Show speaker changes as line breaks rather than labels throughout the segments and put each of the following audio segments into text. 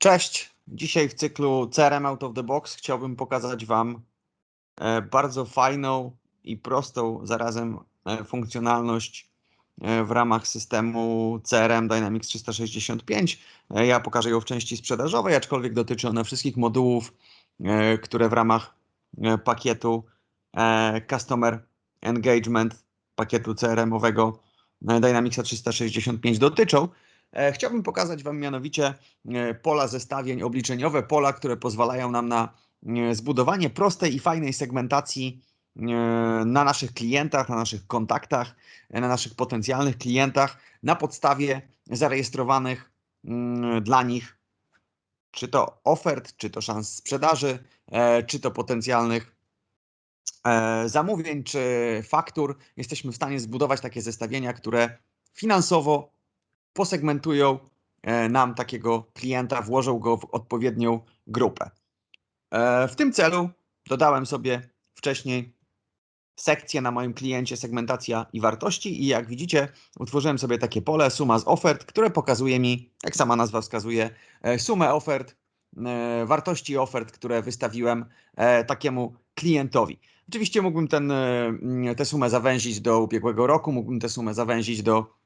Cześć. Dzisiaj w cyklu CRM Out of the Box chciałbym pokazać Wam e, bardzo fajną i prostą zarazem e, funkcjonalność e, w ramach systemu CRM Dynamics 365. Ja pokażę ją w części sprzedażowej, aczkolwiek dotyczy ona wszystkich modułów, które w ramach pakietu Customer Engagement, pakietu CRM-owego Dynamicsa 365 dotyczą. E, chciałbym pokazać Wam mianowicie e, pola zestawień obliczeniowe, pola, które pozwalają nam na e, zbudowanie prostej i fajnej segmentacji na naszych klientach, na naszych kontaktach, na naszych potencjalnych klientach na podstawie zarejestrowanych mm, dla nich czy to ofert, czy to szans sprzedaży, czy to potencjalnych zamówień, czy faktur. Jesteśmy w stanie zbudować takie zestawienia, które finansowo posegmentują e, nam takiego klienta, włożą go w odpowiednią grupę. E, w tym celu dodałem sobie wcześniej sekcję na moim kliencie segmentacja i wartości i jak widzicie utworzyłem sobie takie pole suma z ofert, które pokazuje mi, jak sama nazwa wskazuje, e, sumę ofert, wartości ofert, które wystawiłem takiemu klientowi. Oczywiście mógłbym ten, tę sumę zawęzić do ubiegłego roku, mógłbym tę sumę zawęzić do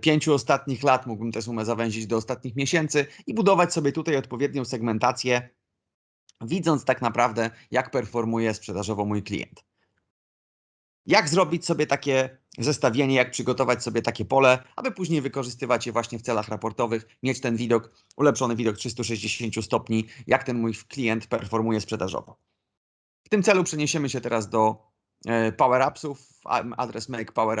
pięciu ostatnich lat, mógłbym tę sumę zawęzić do ostatnich miesięcy i budować sobie tutaj odpowiednią segmentację, widząc tak naprawdę, jak performuje sprzedażowo mój klient. Jak zrobić sobie takie zestawienie, jak przygotować sobie takie pole, aby później wykorzystywać je właśnie w celach raportowych, mieć ten widok, ulepszony widok 360 stopni, jak ten mój klient performuje sprzedażowo. W tym celu przeniesiemy się teraz do e, Power Appsów, adres make Power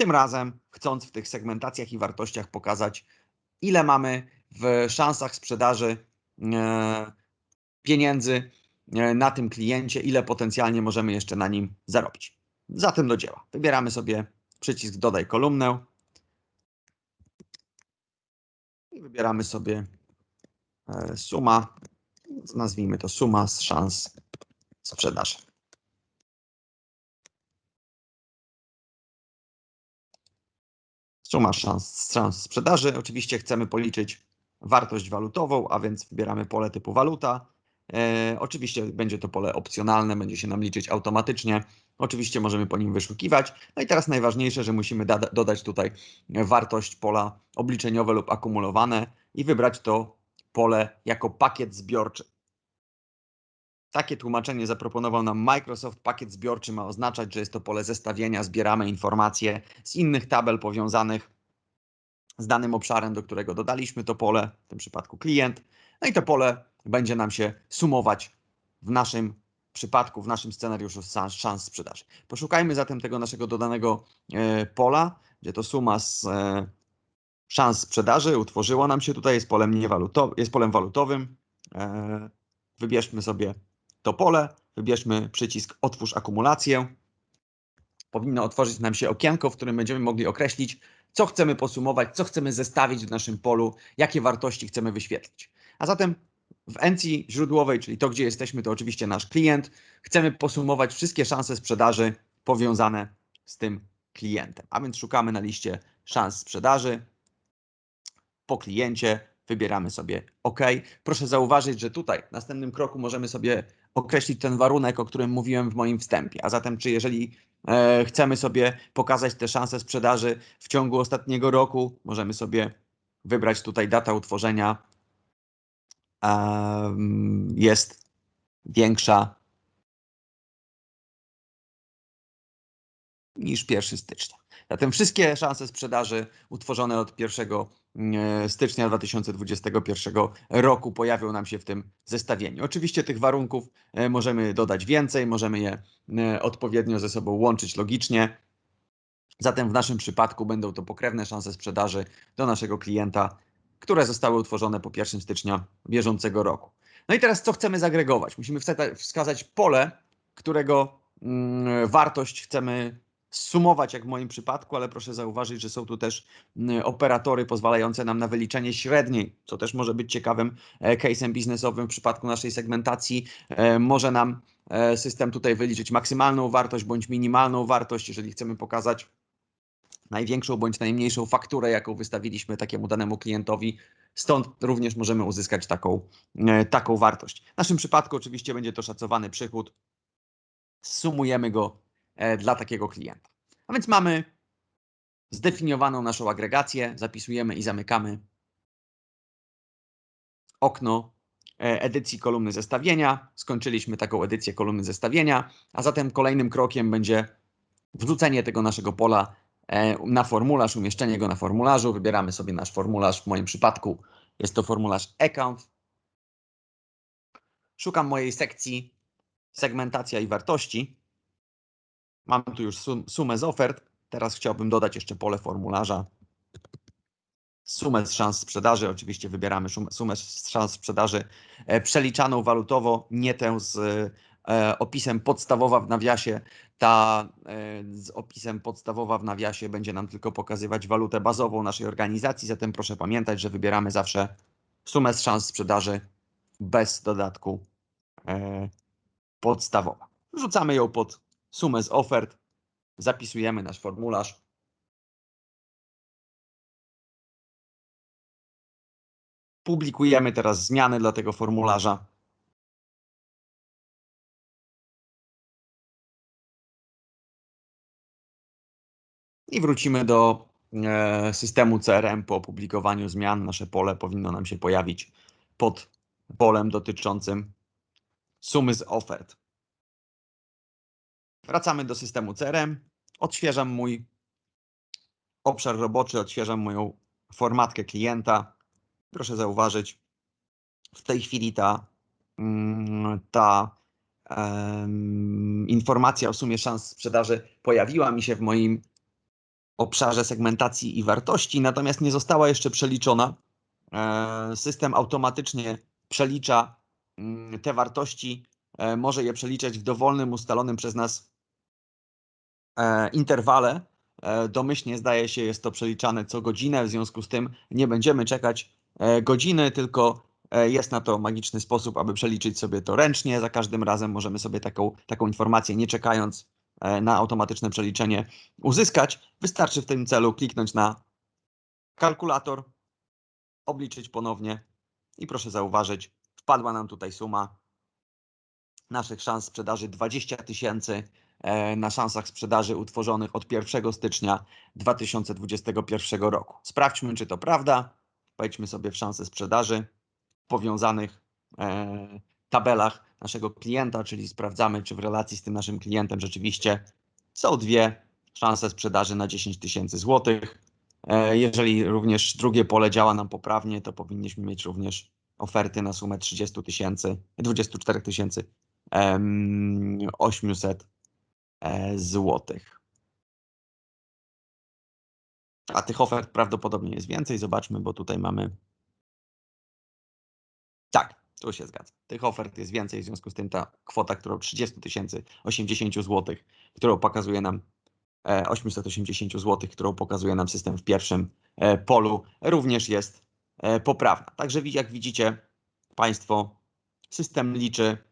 tym razem chcąc w tych segmentacjach i wartościach pokazać, ile mamy w szansach sprzedaży e, pieniędzy e, na tym kliencie, ile potencjalnie możemy jeszcze na nim zarobić. Zatem do dzieła. Wybieramy sobie przycisk Dodaj kolumnę i wybieramy sobie e, suma, nazwijmy to suma z szans sprzedaży. Suma szans, szans sprzedaży. Oczywiście chcemy policzyć wartość walutową, a więc wybieramy pole typu waluta. E, oczywiście będzie to pole opcjonalne, będzie się nam liczyć automatycznie. Oczywiście możemy po nim wyszukiwać. No i teraz najważniejsze, że musimy dodać tutaj wartość pola obliczeniowe lub akumulowane i wybrać to pole jako pakiet zbiorczy. Takie tłumaczenie zaproponował nam Microsoft. Pakiet zbiorczy ma oznaczać, że jest to pole zestawienia, zbieramy informacje z innych tabel powiązanych z danym obszarem, do którego dodaliśmy to pole, w tym przypadku klient. No i to pole będzie nam się sumować w naszym przypadku, w naszym scenariuszu szans, sprzedaży. Poszukajmy zatem tego naszego dodanego e, pola, gdzie to suma z e, szans sprzedaży utworzyło nam się tutaj, jest polem, jest polem walutowym. E, wybierzmy sobie to pole, wybierzmy przycisk Otwórz akumulację. Powinno otworzyć nam się okienko, w którym będziemy mogli określić, co chcemy posumować, co chcemy zestawić w naszym polu, jakie wartości chcemy wyświetlić. A zatem w encji źródłowej, czyli to, gdzie jesteśmy, to oczywiście nasz klient. Chcemy posumować wszystkie szanse sprzedaży powiązane z tym klientem. A więc szukamy na liście szans sprzedaży. Po kliencie wybieramy sobie OK. Proszę zauważyć, że tutaj w następnym kroku możemy sobie określić ten warunek, o którym mówiłem w moim wstępie. A zatem, czy jeżeli e, chcemy sobie pokazać te szanse sprzedaży w ciągu ostatniego roku, możemy sobie wybrać tutaj data utworzenia e, jest większa niż 1 stycznia. Zatem wszystkie szanse sprzedaży utworzone od 1 e, stycznia 2021 roku pojawią nam się w tym zestawieniu. Oczywiście tych warunków e, możemy dodać więcej, możemy je e, odpowiednio ze sobą łączyć logicznie. Zatem w naszym przypadku będą to pokrewne szanse sprzedaży do naszego klienta które zostały utworzone po 1 stycznia bieżącego roku. No i teraz co chcemy zagregować? Musimy wskazać pole, którego mm, wartość chcemy sumować, jak w moim przypadku, ale proszę zauważyć, że są tu też operatory pozwalające nam na wyliczenie średniej, co też może być ciekawym e, case'em biznesowym w przypadku naszej segmentacji. E, może nam e, system tutaj wyliczyć maksymalną wartość bądź minimalną wartość, jeżeli chcemy pokazać największą bądź najmniejszą fakturę, jaką wystawiliśmy takiemu danemu klientowi. Stąd również możemy uzyskać taką, taką wartość. W naszym przypadku oczywiście będzie to szacowany przychód. Sumujemy go dla takiego klienta. A więc mamy zdefiniowaną naszą agregację, zapisujemy i zamykamy okno e, edycji kolumny zestawienia. Skończyliśmy taką edycję kolumny zestawienia, a zatem kolejnym krokiem będzie wrzucenie tego naszego pola e, na formularz, umieszczenie go na formularzu. Wybieramy sobie nasz formularz. W moim przypadku jest to formularz account. Szukam mojej sekcji segmentacja i wartości. Mam tu już sum, sumę z ofert. Teraz chciałbym dodać jeszcze pole formularza. Sumę z szans sprzedaży. Oczywiście wybieramy sumę z szans sprzedaży e, przeliczaną walutowo, nie tę z e, opisem podstawowa w nawiasie. Ta e, z opisem podstawowa w nawiasie będzie nam tylko pokazywać walutę bazową naszej organizacji, zatem proszę pamiętać, że wybieramy zawsze sumę z szans sprzedaży bez dodatku podstawowa. Wrzucamy ją pod sumę z ofert, zapisujemy nasz formularz. Publikujemy teraz zmiany dla tego formularza. I wrócimy do e, systemu CRM po opublikowaniu zmian. Nasze pole powinno nam się pojawić pod polem dotyczącym sumy z ofert. Wracamy do systemu CRM. Odświeżam mój obszar roboczy, odświeżam moją formatkę klienta. Proszę zauważyć, w tej chwili ta, mm, ta um, informacja o sumie szans sprzedaży pojawiła mi się w moim obszarze segmentacji i wartości, natomiast nie została jeszcze przeliczona. E, system automatycznie przelicza mm, te wartości, może je przeliczać w dowolnym, ustalonym przez nas E, interwale. E, domyślnie zdaje się, jest to przeliczane co godzinę, w związku z tym nie będziemy czekać e, godziny, tylko jest na to magiczny sposób, aby przeliczyć sobie to ręcznie. Za każdym razem możemy sobie taką, taką informację, nie czekając na automatyczne przeliczenie, uzyskać. Wystarczy w tym celu kliknąć na kalkulator, obliczyć ponownie i proszę zauważyć, wpadła nam tutaj suma naszych szans sprzedaży 20 tysięcy E, na szansach sprzedaży utworzonych od 1 stycznia 2021 roku. Sprawdźmy, czy to prawda. Wejdźmy sobie w szanse sprzedaży w powiązanych e, tabelach naszego klienta, czyli sprawdzamy, czy w relacji z tym naszym klientem rzeczywiście są dwie szanse sprzedaży na 10 tysięcy złotych. E, jeżeli również drugie pole działa nam poprawnie, to powinniśmy mieć również oferty na sumę 30 tysięcy, 24 tysięcy 800 E, złotych. A tych ofert prawdopodobnie jest więcej. Zobaczmy, bo tutaj mamy. Tak, tu się zgadza. Tych ofert jest więcej, w związku z tym ta kwota, którą 30 tysięcy 80 zł, którą pokazuje nam 880 e, zł, którą pokazuje nam system w pierwszym e, polu, również jest poprawna. Także jak widzicie Państwo, system liczy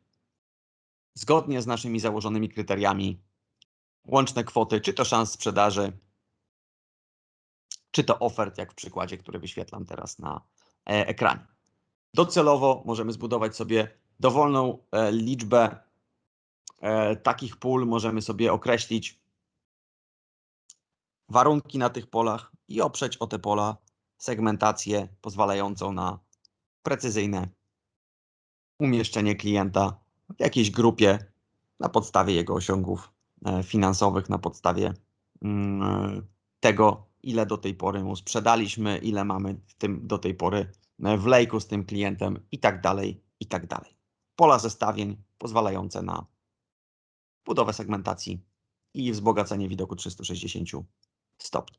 zgodnie z naszymi założonymi kryteriami łączne kwoty, czy to szans sprzedaży, czy to ofert, jak w przykładzie, który wyświetlam teraz na e, ekranie. Docelowo możemy zbudować sobie dowolną e, liczbę e, takich pól, możemy sobie określić warunki na tych polach i oprzeć o te pola segmentację pozwalającą na precyzyjne umieszczenie klienta w jakiejś grupie na podstawie jego osiągów E, finansowych na podstawie mm, tego, ile do tej pory mu sprzedaliśmy, ile mamy w tym do tej pory e, w lejku z tym klientem i tak dalej, i tak dalej. Pola zestawień pozwalające na budowę segmentacji i wzbogacenie widoku 360 stopni.